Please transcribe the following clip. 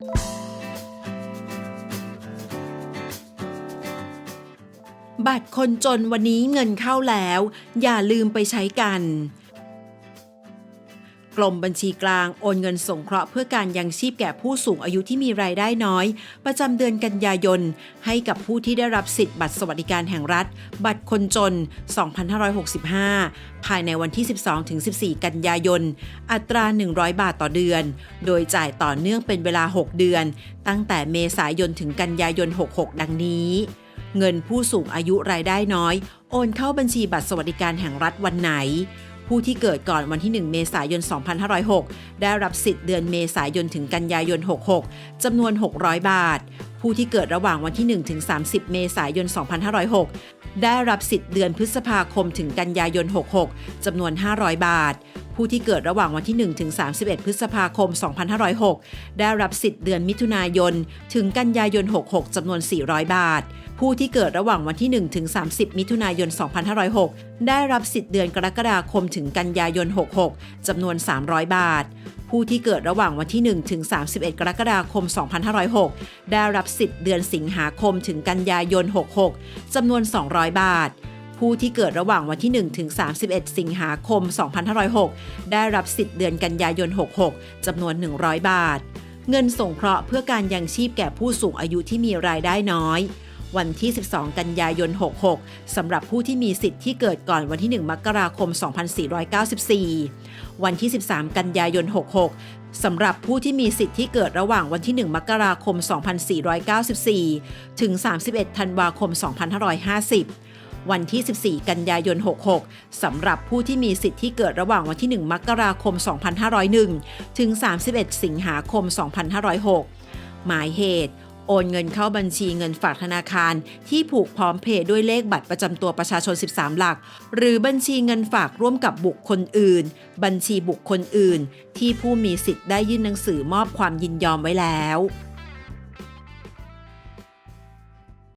บัตรคนจนวันนี้เงินเข้าแล้ว อย่าลืมไปใช้กัน รมบัญชีกลางโอนเงินสงเคราะห์เพื่อการยังชีพแก่ผู้สูงอายุที่มีรายได้น้อย ประจำเดือนกันยายน ให้กับผู้ที่ได้รับสิทธิ์บัตรสวัสดิการแห่งรัฐ บัตรคนจน 2565 ภายในวันที่ 12-14 กันยายน อัตรา 100 บาทต่อเดือน โดยจ่ายต่อเนื่องเป็นเวลา 6 เดือน ตั้งแต่เมษายนถึงกันยายน 66 ดังนี้เงินผู้สูงอายุรายได้น้อย โอนเข้าบัญชีบัตรสวัสดิการแห่งรัฐวันไหน ผู้ที่เกิดก่อนวันที่ 1 เมษายน 2506 ได้รับสิทธิ์เดือนเมษายนถึงกันยายน 66 จำนวน 600 บาท ผู้ที่เกิดระหว่างวันที่ 1 ถึง 30 เมษายน 2506 ได้รับสิทธิ์เดือนพฤษภาคมถึงกันยายน 66 จำนวน 500 บาท ผู้ที่เกิดระหว่างวันที่ 1 ถึง 31 พฤษภาคม 2506 ได้รับสิทธิ์เดือนมิถุนายน ถึงกันยายน 66 จำนวน 400 บาท ผู้ที่เกิดระหว่างวันที่ 1 ถึง 30 มิถุนายน 2506 ได้รับสิทธิ์เดือนกรกฎาคมถึงกันยายน 66 จำนวน 300 บาท ผู้ที่เกิดระหว่างวันที่ 1 ถึง 31 กรกฎาคม 2506 ได้รับสิทธิ์เดือนสิงหาคมถึงกันยายน 66 จำนวน 200 บาท ผู้ที่เกิดระหว่างวันที่ 1 ถึง 31 สิงหาคม 2506 ได้รับสิทธิ์เดือนกันยายน 66 จำนวน 100 บาท เงินสงเคราะห์เพื่อการยังชีพแก่ผู้สูงอายุที่มีรายได้น้อย วันที่ 12 กันยายน 66 สำหรับผู้ที่มีสิทธิ์ที่เกิดก่อนวันที่ 1 มกราคม 2494 วันที่ 13 กันยายน 66 สำหรับผู้ที่มีสิทธิ์ที่เกิดระหว่างวันที่ 1 มกราคม 2494 ถึง 31 ธันวาคม 2550วันที่ 14 กันยายน 66 สำหรับผู้ที่มีสิทธิ์ที่เกิดระหว่างวันที่ 1 มกราคม 2501 ถึง 31 สิงหาคม 2506 หมายเหตุ โอนเงินเข้าบัญชีเงินฝากธนาคาร ที่ผูกพร้อมเพย์ด้วยเลขบัตรประจำตัวประชาชน 13 หลัก หรือบัญชีเงินฝากร่วมกับบุคคลอื่น บัญชีบุคคลอื่น ที่ผู้มีสิทธิ์ได้ยื่นหนังสือมอบความยินยอมไว้แล้ว